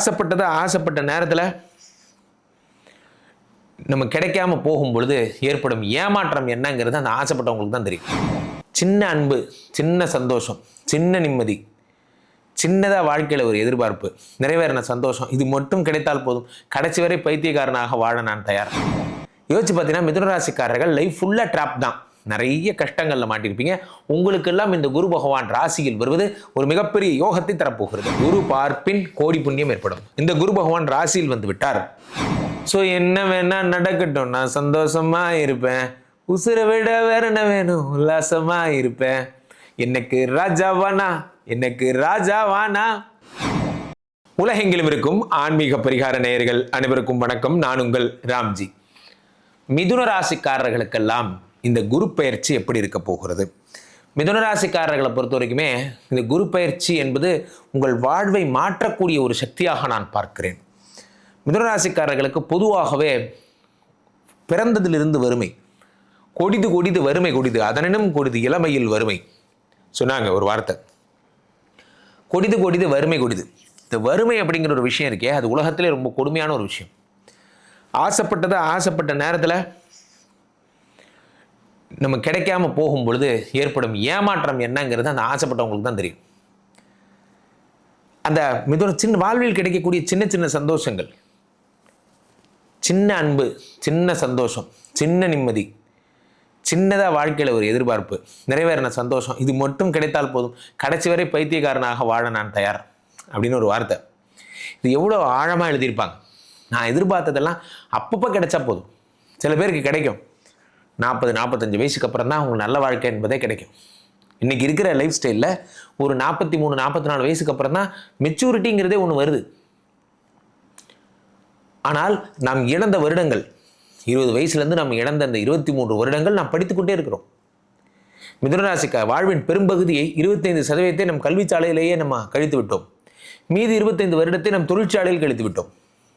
ஆசைப்பட்டதை ஆசைப்பட்ட நேரத்தில் நம்ம கிடைக்காம போகும் பொழுது ஏற்படும் ஏமாற்றம் என்னங்கிறது அந்த ஆசைப்பட்டவங்களுக்கு தான் தெரியும். சின்ன அன்பு சின்ன சந்தோஷம் சின்ன நிம்மதி சின்னதாக வாழ்க்கையில் ஒரு எதிர்பார்ப்பு நிறைவேறின சந்தோஷம் இது மட்டும் கிடைத்தால் போதும். கடைசி வரை பைத்தியக்காரனாக வாழ நான் தயார்? யோசிச்சு பார்த்தீங்கன்னா மிதுனராசிக்காரர்கள் லைஃப் ஃபுல்லாக ட்ராப் தான். நிறைய கஷ்டங்களில் மாட்டியிருப்பீங்க உங்களுக்கெல்லாம் இந்த குரு பகவான் ராசியில் வருவது ஒரு மிகப்பெரிய யோகத்தை தரப்போகிறது. குரு பார்ப்பின் கோடி புண்ணியம் ஏற்படும். இந்த குரு பகவான் ராசியில் வந்து விட்டார். ஸோ என்ன வேணா நடக்கட்டும். நான் சந்தோஷமா இருப்பேன். உசுரை விட வேற என்ன வேணும்? உல்லாசமா இருப்பேன். எனக்கு ராஜாவானா? எனக்கு ராஜாவானா? உலகெங்கிலும் இருக்கும் ஆன்மீக பரிகார நேயர்கள் அனைவருக்கும் வணக்கம். நான் உங்கள் ராம்ஜி. மிதுன ராசிக்காரர்களுக்கெல்லாம் இந்த குரு பயிற்சி எப்படி இருக்க போகிறது? மிதுன ராசிக்காரர்களை பொறுத்த வரைக்குமே இந்த குரு பயிற்சி என்பது உங்கள் வாழ்வை மாற்றக்கூடிய ஒரு சக்தியாக நான் பார்க்கிறேன். மிதுன ராசிக்காரர்களுக்கு பொதுவாகவே பிறந்ததிலிருந்து வறுமை கொடிது கொடிது வறுமை கொடிது அதனினும் கொடிது இளமையில் வறுமை. சொன்னாங்க ஒரு வார்த்தை. கொடிது கொடிது வறுமை கொடிது. இந்த வறுமை அப்படிங்கிற ஒரு விஷயம் இருக்கே அது உலகத்திலே ரொம்ப கொடுமையான ஒரு விஷயம். ஆசைப்பட்டதை ஆசைப்பட்ட நேரத்தில் நம்ம கிடைக்காம போகும் பொழுது ஏற்படும் ஏமாற்றம் என்னங்கிறது அந்த ஆசைப்பட்டவங்களுக்கு தான் தெரியும். அந்த மிதுன சின்ன வாழ்வில் கிடைக்கக்கூடிய சின்ன சின்ன சந்தோஷங்கள். சின்ன அன்பு சின்ன சந்தோஷம் சின்ன நிம்மதி சின்னதாக வாழ்க்கையில் ஒரு எதிர்பார்ப்பு நிறைவேறின சந்தோஷம் இது மட்டும் கிடைத்தால் போதும். கடைசி வரை பைத்தியக்காரனாக வாழ நான் தயார் அப்படின்னு ஒரு வார்த்தை. இது எவ்வளோ ஆழமாக எழுதியிருப்பாங்க. நான் எதிர்பார்த்ததெல்லாம் அப்பப்போ கிடைச்சா போதும். சில பேருக்கு கிடைக்கும். நாற்பது நாற்பத்தஞ்சு வயசுக்கு அப்புறம் தான் உங்களுக்கு நல்ல வாழ்க்கை என்பதே கிடைக்கும். இன்றைக்கி இருக்கிற லைஃப் ஸ்டைலில் ஒரு நாற்பத்தி மூணு நாற்பத்தி நாலு வயசுக்கு அப்புறம் தான் மெச்சூரிட்டிங்கிறதே ஒன்று வருது. ஆனால் நாம் இழந்த வருடங்கள் இருபது வயசுலேருந்து நம்ம இழந்த அந்த இருபத்தி மூன்று வருடங்கள் நாம் படித்துக்கொண்டே இருக்கிறோம். மிதுனராசிக்க வாழ்வின் பெரும்பகுதியை இருபத்தைந்து சதவீதத்தை நம் கல்விச்சாலையிலேயே நம்ம கழித்து விட்டோம். மீதி இருபத்தைந்து வருடத்தை நம் தொழிற்சாலையில் கழித்து விட்டோம்.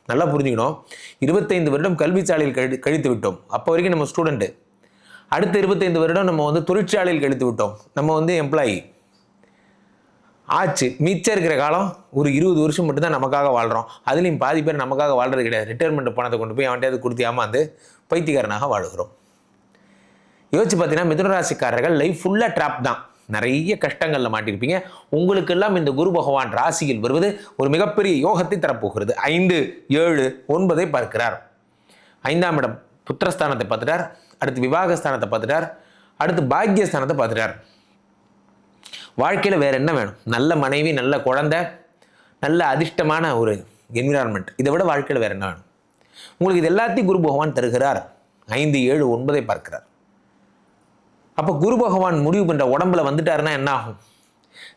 நல்லா புரிஞ்சுக்கணும். இருபத்தைந்து வருடம் கல்விச்சாலையில் கழி கழித்து விட்டோம். அப்போ வரைக்கும் நம்ம ஸ்டூடெண்ட்டு அடுத்த இருபத்தைந்து வருடம் நம்ம வந்து தொழிற்சாலையில் கழித்து விட்டோம். நம்ம வந்து எம்ப்ளாயி ஆச்சு. மிச்சம் இருக்கிற காலம் ஒரு இருபது வருஷம் மட்டும்தான் நமக்காக வாழ்கிறோம் அதுலேயும் பாதி பேர் நமக்காக வாழ்றது கிடையாது. ரிட்டையர்மெண்ட் பணத்தை கொண்டு போய் அவன்கிட்ட கொடுத்து ஏமாந்து பைத்தியக்காரனாக வாழுகிறோம். யோசிச்சு பார்த்தீங்கன்னா மிதுனராசிக்காரர்கள் லைஃப் ஃபுல்லாக ட்ராப் தான். நிறைய கஷ்டங்களில் மாட்டியிருப்பீங்க உங்களுக்கெல்லாம் இந்த குரு பகவான் ராசியில் வருவது ஒரு மிகப்பெரிய யோகத்தை தரப்போகிறது. ஐந்து ஏழு ஒன்பதை பார்க்கிறார். ஐந்தாம் இடம் புத்திரஸ்தானத்தை பார்த்துட்டார். அடுத்து விவாகஸ்தானத்தை பார்த்துட்டார். அடுத்து பாக்கியஸ்தானத்தை பார்த்துட்டார். வாழ்க்கையில் வேறு என்ன வேணும்? நல்ல மனைவி நல்ல குழந்தை நல்ல அதிர்ஷ்டமான ஒரு என்விரான்மெண்ட் இதை விட வாழ்க்கையில் வேறு என்ன வேணும்? உங்களுக்கு இது எல்லாத்தையும் குரு பகவான் தருகிறார். ஐந்து ஏழு ஒன்பதை பார்க்கிறார். அப்போ குரு பகவான் முடிவு பண்ணுற உடம்புல வந்துட்டாருன்னா என்ன ஆகும்?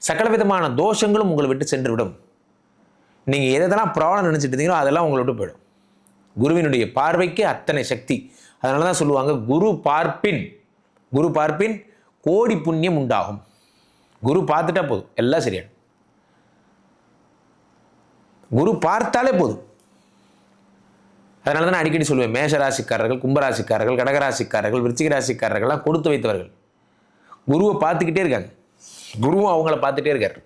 சகல விதமான தோஷங்களும் உங்களை விட்டு சென்று விடும் நீங்கள் எதெல்லாம் ப்ராப்ளம் நினச்சிட்டு இருந்தீங்களோ அதெல்லாம் உங்களை விட்டு போயிடும். குருவினுடைய பார்வைக்கு அத்தனை சக்தி. அதனால தான் சொல்லுவாங்க குரு பார்ப்பின் குரு பார்ப்பின் கோடி புண்ணியம் உண்டாகும். குரு பார்த்துட்டா போதும் எல்லாம் சரியாயிடும். குரு பார்த்தாலே போதும். அதனால தான் அடிக்கடி சொல்லுவேன் மேஷ ராசிக்காரர்கள் கும்பராசிக்காரர்கள் கடகராசிக்காரர்கள் விருச்சிக ராசிக்காரர்கள்லாம் கொடுத்து வைத்தவர்கள். குருவை பார்த்துக்கிட்டே இருக்காங்க. குருவும் அவங்கள பார்த்துட்டே இருக்கார்.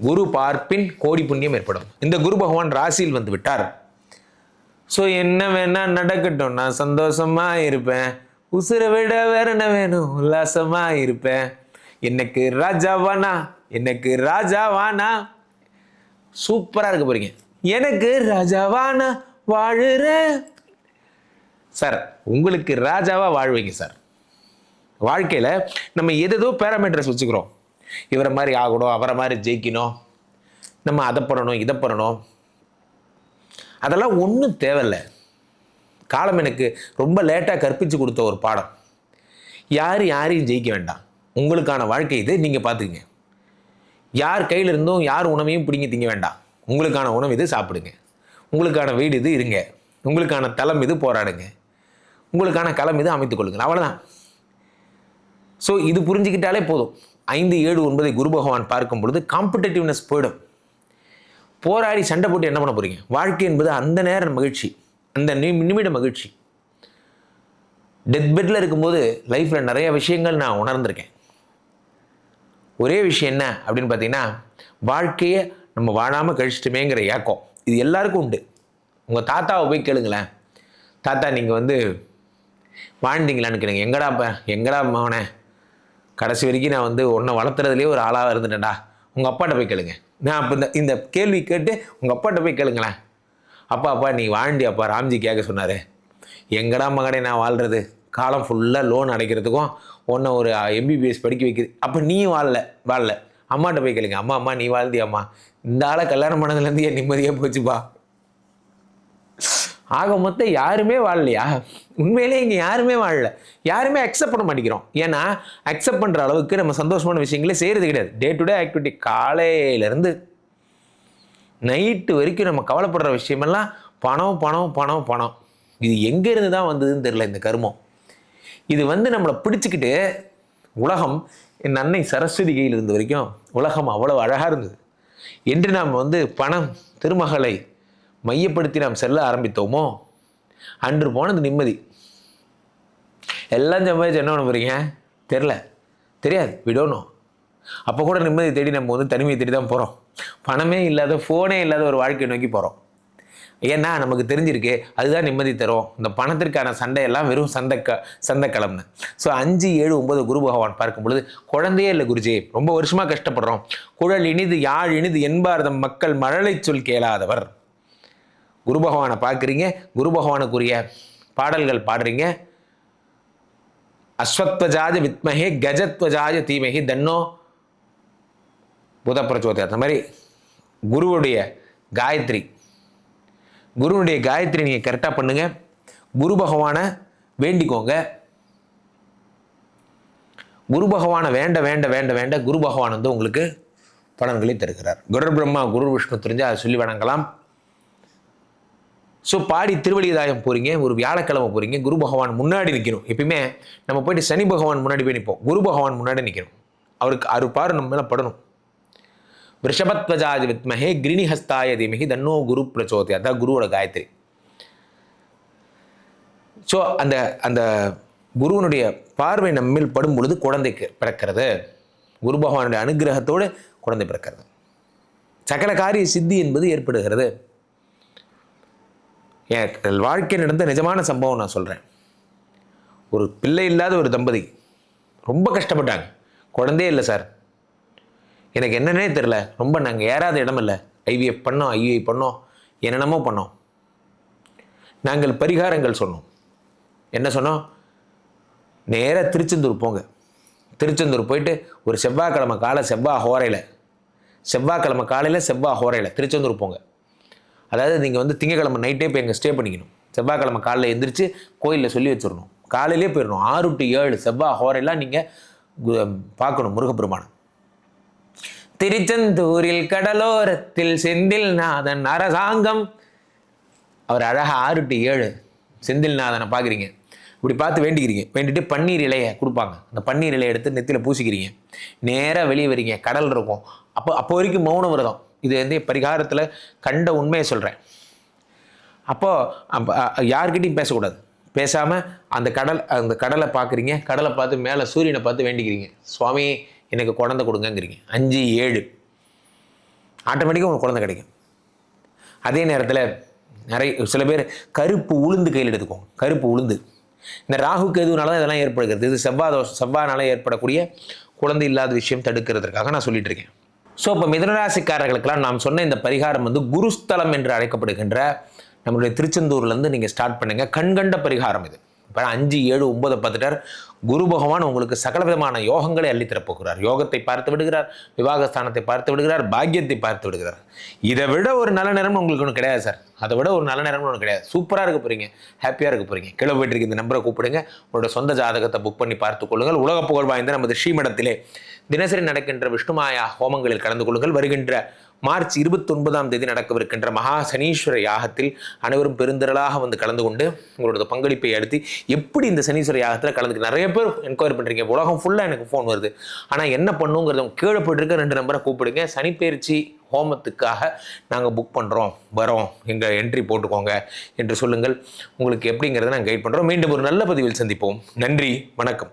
குரு பார்ப்பின் கோடி புண்ணியம் ஏற்படும். இந்த குரு பகவான் ராசியில் வந்து விட்டார். ஸோ என்ன வேணா நடக்கட்டும். நான் சந்தோஷமா இருப்பேன். உசுரை விட வேற என்ன வேணும்? உல்லாசமா இருப்பேன். எனக்கு ராஜாவானா? எனக்கு ராஜாவானா? சூப்பராக இருக்க போறீங்க. எனக்கு ராஜாவானா? வாழுற? சார் உங்களுக்கு ராஜாவா வாழ்வீங்க சார் வாழ்க்கையில் நம்ம எதோ பேராமீட்டர்ஸ் வச்சுக்கிறோம். இவரை மாதிரி ஆகணும் அவரை மாதிரி ஜெயிக்கணும். நம்ம அதை பண்ணணும் இதை பண்ணணும். அதெல்லாம் ஒன்றும் தேவையில்ல. காலம் எனக்கு ரொம்ப லேட்டாக கற்பித்து கொடுத்த ஒரு பாடம். யார் யாரையும் ஜெயிக்க வேண்டாம். உங்களுக்கான வாழ்க்கை இது நீங்கள் பார்த்துக்குங்க. யார் கையில் இருந்தும் யார் உணவையும் பிடிங்கி திங்க வேண்டாம். உங்களுக்கான உணவு இது சாப்பிடுங்க. உங்களுக்கான வீடு இது இருங்க. உங்களுக்கான தளம் இது போராடுங்க. உங்களுக்கான களம் இது அமைத்துக் கொள்ளுங்கள். அவ்வளோதான் ஸோ இது புரிஞ்சுக்கிட்டாலே போதும். ஐந்து ஏழு ஒன்பதை குரு பகவான் பார்க்கும் பொழுது காம்படிட்டிவ்னஸ் போயிடும். போராடி சண்டை போட்டு என்ன பண்ண போகிறீங்க வாழ்க்கை என்பது அந்த நேர மகிழ்ச்சி அந்த நிமிட மகிழ்ச்சி. டெத் பெட்டில் இருக்கும்போது லைஃப்பில் நிறைய விஷயங்கள் நான் உணர்ந்திருக்கேன். ஒரே விஷயம் என்ன அப்படின்னு பார்த்தீங்கன்னா வாழ்க்கையை நம்ம வாழாமல் கழிச்சிட்டுமேங்கிற ஏக்கம். இது எல்லாருக்கும் உண்டு. உங்கள் தாத்தாவை போய் கேளுங்களேன். தாத்தா நீங்கள் வந்து வாழ்ந்தீங்களான்னு கேளுங்க. எங்கடா எங்கடா மகனே கடைசி வரைக்கும் நான் வந்து உன்னை வளர்த்துறதுலேயே ஒரு ஆளாக இருந்துட்டேன்டா. உங்கள் அப்பாட்ட போய் கேளுங்க. நான் அப்போ இந்த இந்த கேள்வி கேட்டு உங்கள் அப்பாட்ட போய் கேளுங்களேன். அப்பா அப்பா நீ வாழ்ண்டி அப்பா ராம்ஜி கேட்க சொன்னார். எங்கடா மகனே நான் வாழ்கிறது காலம் ஃபுல்லாக லோன் அடைக்கிறதுக்கும் ஒன்றை ஒரு எம்பிபிஎஸ் படிக்க வைக்கிறது அப்போ நீ வாழல வாழல. அம்மாட்ட போய் கேளுங்க. அம்மா அம்மா நீ வாழ்ந்தியா அம்மா இந்த ஆளை கல்யாணம் பண்ணதுலேருந்து என் நிம்மதியாக போச்சுப்பா. ஆக மொத்தம் யாருமே வாழலையா? உண்மையிலே இங்கே யாருமே வாழல. யாருமே அக்செப்ட் பண்ண மாட்டேங்கிறோம். ஏன்னா அக்செப்ட் பண்ணுற அளவுக்கு நம்ம சந்தோஷமான விஷயங்களே செய்கிறது கிடையாது. டே டு டே ஆக்டிவிட்டி காலையிலேருந்து நைட்டு வரைக்கும் நம்ம கவலைப்படுற விஷயமெல்லாம் பணம் பணம் பணம் பணம். இது எங்கேருந்து தான் வந்ததுன்னு தெரில இந்த கருமம். இது வந்து நம்மளை பிடிச்சிக்கிட்டு உலகம் என் அன்னை சரஸ்வதி கையில் இருந்த வரைக்கும் உலகம் அவ்வளோ அழகாக இருந்தது. என்று நாம் வந்து பணம் திருமகளை மையப்படுத்தி நாம் செல்ல ஆரம்பித்தோமோ? அன்று போனது நிம்மதி. எல்லாம் சம்பாதிச்சு என்ன பண்ண போகிறீங்க தெரில தெரியாது. விடணும் அப்போ கூட நிம்மதி தேடி நம்ம வந்து தனிமையை தேடி தான் போகிறோம் பணமே இல்லாத ஃபோனே இல்லாத ஒரு வாழ்க்கையை நோக்கி போகிறோம் ஏன்னா நமக்கு தெரிஞ்சிருக்கு அதுதான் நிம்மதி தரும். இந்த பணத்திற்கான சண்டையெல்லாம் வெறும் சண்டை க சந்தைக்கிழம்னு ஸோ அஞ்சு ஏழு ஒன்பது குரு பகவான் பார்க்கும் பொழுது குழந்தையே இல்லை குருஜி ரொம்ப வருஷமாக கஷ்டப்படுறோம். குழல் இனிது யாழ் இனிது என்பார்தம் மக்கள் மழலை சொல் கேளாதவர். குரு பகவானை பார்க்குறீங்க குரு பகவானுக்குரிய பாடல்கள் பாடுறீங்க. அஸ்வத்வஜாஜ வித்மஹே கஜத்வஜாஜ தீமகி தன்னோ புத பிரச்சோதயம் அந்த மாதிரி குருவுடைய காயத்ரி. குருவுடைய காயத்ரி நீங்கள் கரெக்டாக பண்ணுங்க. குரு பகவானை வேண்டிக்கோங்க. குரு பகவானை வேண்ட வேண்ட வேண்ட வேண்ட குரு பகவான் வந்து உங்களுக்கு பலன்களை தருகிறார். குரு பிரம்மா குரு விஷ்ணு தெரிஞ்சு அதை சொல்லி வணங்கலாம். ஸோ பாடி திருவள்ளிதாயம் போகிறீங்க ஒரு வியாழக்கிழமை போகிறீங்க குரு பகவான் முன்னாடி நிற்கணும் எப்பயுமே நம்ம போயிட்டு சனி பகவான் முன்னாடி போய் நிற்போம் குரு பகவான் முன்னாடி நிற்கணும் அவருக்கு அரு நம்ம மேலே படணும். ரிஷபத்வஜாதி வித்மஹே கிரிணிஹஸ்தாய தீமகி தன்னோ குரு பிரச்சோதி அதான் குருவோட காயத்ரி. ஸோ அந்த அந்த குருவனுடைய பார்வை நம்மில் படும் பொழுது குழந்தைக்கு பிறக்கிறது. குரு பகவானுடைய அனுகிரகத்தோடு குழந்தை பிறக்கிறது. சகல காரிய சித்தி என்பது ஏற்படுகிறது. என் வாழ்க்கை நடந்த நிஜமான சம்பவம் நான் சொல்கிறேன் ஒரு பிள்ளை இல்லாத ஒரு தம்பதி ரொம்ப கஷ்டப்பட்டாங்க. குழந்தையே இல்லை சார். எனக்கு என்னன்னே தெரில ரொம்ப நாங்கள் ஏறாத இடம் இல்லை. ஐவிஎஃப் பண்ணோம் ஐவிஐ பண்ணோம் என்னென்னமோ பண்ணோம். நாங்கள் பரிகாரங்கள் சொன்னோம். என்ன சொன்னோம்? நேராக திருச்செந்தூர் போங்க. திருச்செந்தூர் போயிட்டு ஒரு செவ்வாய்க்கிழமை காலை செவ்வாய் ஹோரையில். செவ்வாய்க்கிழமை காலையில் செவ்வாய் ஹோரையில் திருச்செந்தூர் போங்க. அதாவது நீங்கள் வந்து திங்கக்கிழமை நைட்டே போய் எங்கள் ஸ்டே பண்ணிக்கணும். செவ்வாய்க்கிழமை காலையில் எழுந்திரிச்சு கோயிலில் சொல்லி வச்சிடணும். காலையிலே போயிடணும். ஆறு டு ஏழு செவ்வாய் ஹோரெல்லாம் நீங்கள் பார்க்கணும் முருகப்பெருமானை. திருச்செந்தூரில் கடலோரத்தில் செந்தில் நாதன் அரசாங்கம். அவர் அழகாக ஆறு டு ஏழு செந்தில் நாதனை பார்க்குறீங்க. இப்படி பார்த்து வேண்டிக்கிறீங்க. வேண்டிட்டு பன்னீர் இலையை கொடுப்பாங்க. அந்த பன்னீர் இலையை எடுத்து நெத்தியில் பூசிக்கிறீங்க. நேராக வெளியே வரீங்க. கடல் இருக்கும். அப்போ அப்போ வரைக்கும் மௌன விரதம். இது வந்து பரிகாரத்தில் கண்ட உண்மையை சொல்கிறேன் அப்போது யார்கிட்டையும் பேசக்கூடாது. பேசாமல் அந்த கடல் அந்த கடலை பார்க்குறீங்க. கடலை பார்த்து மேலே சூரியனை பார்த்து வேண்டிக்கிறீங்க. சுவாமி எனக்கு குழந்தை கொடுங்கங்கிறீங்க. அஞ்சு ஏழு. ஆட்டோமேட்டிக்காக உங்களுக்கு குழந்தை கிடைக்கும். அதே நேரத்தில் நிறைய சில பேர் கருப்பு உளுந்து கையில் எடுத்துக்கோங்க கருப்பு உளுந்து. இந்த ராகு கேதுனால தான் இதெல்லாம் ஏற்படுகிறது. இது செவ்வாய் தோஷம் செவ்வாய்னால ஏற்படக்கூடிய குழந்தை இல்லாத விஷயம் தடுக்கிறதுக்காக நான் சொல்லிட்டு இருக்கேன். ஸோ இப்போ மிதனராசிக்காரர்களுக்கெல்லாம் நாம் சொன்ன இந்த பரிகாரம் வந்து குருஸ்தலம் என்று அழைக்கப்படுகின்ற நம்மளுடைய திருச்செந்தூர்லேருந்து நீங்கள் ஸ்டார்ட் பண்ணுங்க. கண்கண்ட பரிகாரம் இது. இப்போ அஞ்சு ஏழு ஒன்பதை பார்த்துட்டார். குரு பகவான் உங்களுக்கு சகல விதமான யோகங்களை அள்ளித்தரப் போகிறார். யோகத்தை பார்த்து விடுகிறார் விவாகஸ்தானத்தை பார்த்து விடுகிறார் பாக்கியத்தை பார்த்து விடுகிறார். இதை விட ஒரு நல்ல நேரம் உங்களுக்கு ஒன்று கிடையாது சார். அதை விட ஒரு நல்ல நேரம் ஒன்று கிடையாது. சூப்பராக இருக்க போகிறீங்க ஹாப்பியாக இருக்க போறீங்க. கீழே போயிட்டு இருக்க இந்த நம்பரை கூப்பிடுங்க. உங்களோட சொந்த ஜாதகத்தை புக் பண்ணி பார்த்து கொள்ளுங்கள். உலக புகழ் வாய்ந்த நமது ஸ்ரீமடத்திலே தினசரி நடக்கின்ற விஷ்ணுமாயா ஹோமங்களில் கலந்து கொள்ளுங்கள். வருகின்ற மார்ச் இருபத்தி ஒன்பதாம் தேதி நடக்கவிருக்கின்ற மகா சனீஸ்வர யாகத்தில் அனைவரும் பெருந்திரளாக வந்து கலந்து கொண்டு உங்களோட பங்களிப்பை அடுத்து எப்படி இந்த சனீஸ்வர யாகத்தில் கலந்துக்க நிறைய பேர் என்கொயரி பண்ணுறீங்க உலகம் ஃபுல்லாக எனக்கு ஃபோன் வருது. ஆனால் என்ன பண்ணுங்கிறத கீழே போயிட்டு ரெண்டு நம்பரை கூப்பிடுங்க. சனிப்பெயர்ச்சி ஹோமத்துக்காக நாங்கள் புக் பண்ணுறோம் வரோம். எங்கள் என்ட்ரி போட்டுக்கோங்க என்று சொல்லுங்கள். உங்களுக்கு எப்படிங்கிறத நாங்கள் கைட் பண்ணுறோம் மீண்டும் ஒரு நல்ல பதிவில் சந்திப்போம். நன்றி. வணக்கம்.